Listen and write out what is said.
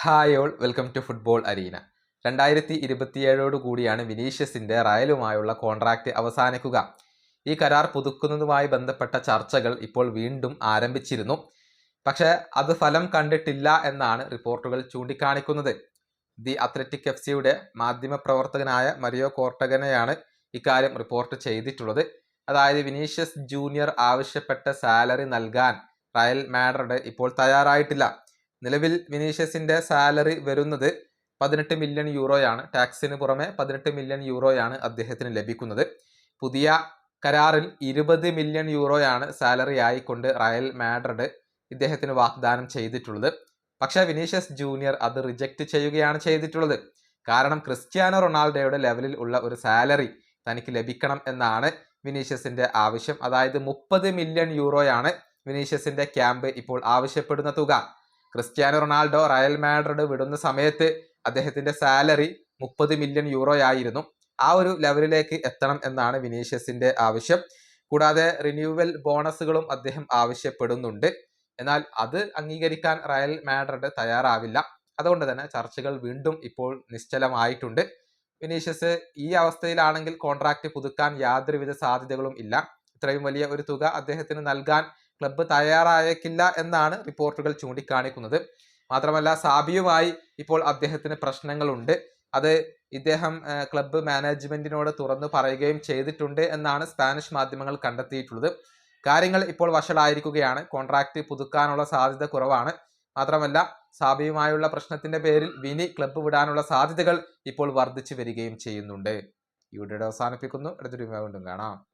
Hi all welcome to football arena. രണ്ടായിരത്തി ഇരുപത്തിയേഴോട് കൂടിയാണ് വിനീഷ്യസിന്റെ റയലുമായുള്ള കോൺട്രാക്റ്റ് അവസാനിക്കുക. ഈ കരാർ പുതുക്കുന്നതുമായി ബന്ധപ്പെട്ട ചർച്ചകൾ ഇപ്പോൾ വീണ്ടും ആരംഭിച്ചിരുന്നു. പക്ഷേ അത് ഫലം കണ്ടിട്ടില്ല എന്നാണ് റിപ്പോർട്ടുകൾ ചൂണ്ടിക്കാണിക്കുന്നത്. ദി അത്ലറ്റിക് എഫ് സിയുടെ മാധ്യമപ്രവർത്തകനായ മരിയോ കോർട്ടഗനെയാണ് ഇക്കാര്യം റിപ്പോർട്ട് ചെയ്തിട്ടുള്ളത്. അതായത് വിനീഷ്യസ് ജൂനിയർ ആവശ്യപ്പെട്ട സാലറി നൽകാൻ റയൽ മാഡ്രിഡ് ഇപ്പോൾ തയ്യാറായിട്ടില്ല. നിലവിൽ വിനീഷ്യസിന്റെ സാലറി വരുന്നത് പതിനെട്ട് മില്യൺ യൂറോയാണ്. ടാക്സിന് പുറമെ പതിനെട്ട് മില്യൺ യൂറോയാണ് അദ്ദേഹത്തിന് ലഭിക്കുന്നത്. പുതിയ കരാറിൽ ഇരുപത് മില്യൺ യൂറോയാണ് സാലറി ആയിക്കൊണ്ട് റയൽ മാഡ്രിഡ് ഇദ്ദേഹത്തിന് വാഗ്ദാനം ചെയ്തിട്ടുള്ളത്. പക്ഷേ വിനീഷ്യസ് ജൂനിയർ അത് റിജക്റ്റ് ചെയ്യുകയാണ് ചെയ്തിട്ടുള്ളത്. കാരണം ക്രിസ്ത്യാനോ റൊണാൾഡോയുടെ ലെവലിൽ ഉള്ള ഒരു സാലറി തനിക്ക് ലഭിക്കണം എന്നാണ് വിനീഷ്യസിന്റെ ആവശ്യം. അതായത് മുപ്പത് മില്യൺ യൂറോയാണ് വിനീഷ്യസിന്റെ ക്യാമ്പ് ഇപ്പോൾ ആവശ്യപ്പെടുന്ന തുക. ക്രിസ്ത്യാനോ റൊണാൾഡോ റയൽ മാഡ്രിഡ് വിടുന്ന സമയത്ത് അദ്ദേഹത്തിന്റെ സാലറി മുപ്പത് മില്യൺ യൂറോ ആയിരുന്നു. ആ ഒരു ലെവലിലേക്ക് എത്തണം എന്നാണ് വിനീഷ്യസിന്റെ ആവശ്യം. കൂടാതെ റിന്യൂവൽ ബോണസുകളും അദ്ദേഹം ആവശ്യപ്പെടുന്നുണ്ട്. എന്നാൽ അത് അംഗീകരിക്കാൻ റയൽ മാഡ്രിഡ് തയ്യാറാവില്ല. അതുകൊണ്ട് തന്നെ ചർച്ചകൾ വീണ്ടും ഇപ്പോൾ നിശ്ചലമായിട്ടുണ്ട്. വിനീഷ്യസ് ഈ അവസ്ഥയിലാണെങ്കിൽ കോൺട്രാക്റ്റ് പുതുക്കാൻ യാതൊരുവിധ സാധ്യതകളും ഇല്ല. ഇത്രയും വലിയ ഒരു തുക അദ്ദേഹത്തിന് നൽകാൻ ക്ലബ്ബ് തയ്യാറായേക്കില്ല എന്നാണ് റിപ്പോർട്ടുകൾ ചൂണ്ടിക്കാണിക്കുന്നത്. മാത്രമല്ല സാബിയുമായി ഇപ്പോൾ അദ്ദേഹത്തിന് പ്രശ്നങ്ങളുണ്ട്. അത് ഇദ്ദേഹം ക്ലബ്ബ് മാനേജ്മെന്റിനോട് തുറന്നു പറയുകയും ചെയ്തിട്ടുണ്ട് എന്നാണ് സ്പാനിഷ് മാധ്യമങ്ങൾ കണ്ടെത്തിയിട്ടുള്ളത്. കാര്യങ്ങൾ ഇപ്പോൾ വഷളായിരിക്കുകയാണ്. കോൺട്രാക്ട് പുതുക്കാനുള്ള സാധ്യത കുറവാണ്. മാത്രമല്ല സാബിയുമായുള്ള പ്രശ്നത്തിന്റെ പേരിൽ വിനി ക്ലബ്ബ് വിടാനുള്ള സാധ്യതകൾ ഇപ്പോൾ വർദ്ധിച്ചു വരികയും ചെയ്യുന്നുണ്ട്. ഈ വീഡിയോ അവസാനിപ്പിക്കുന്നു. അടുത്തൊരു വീണ്ടും കാണാം.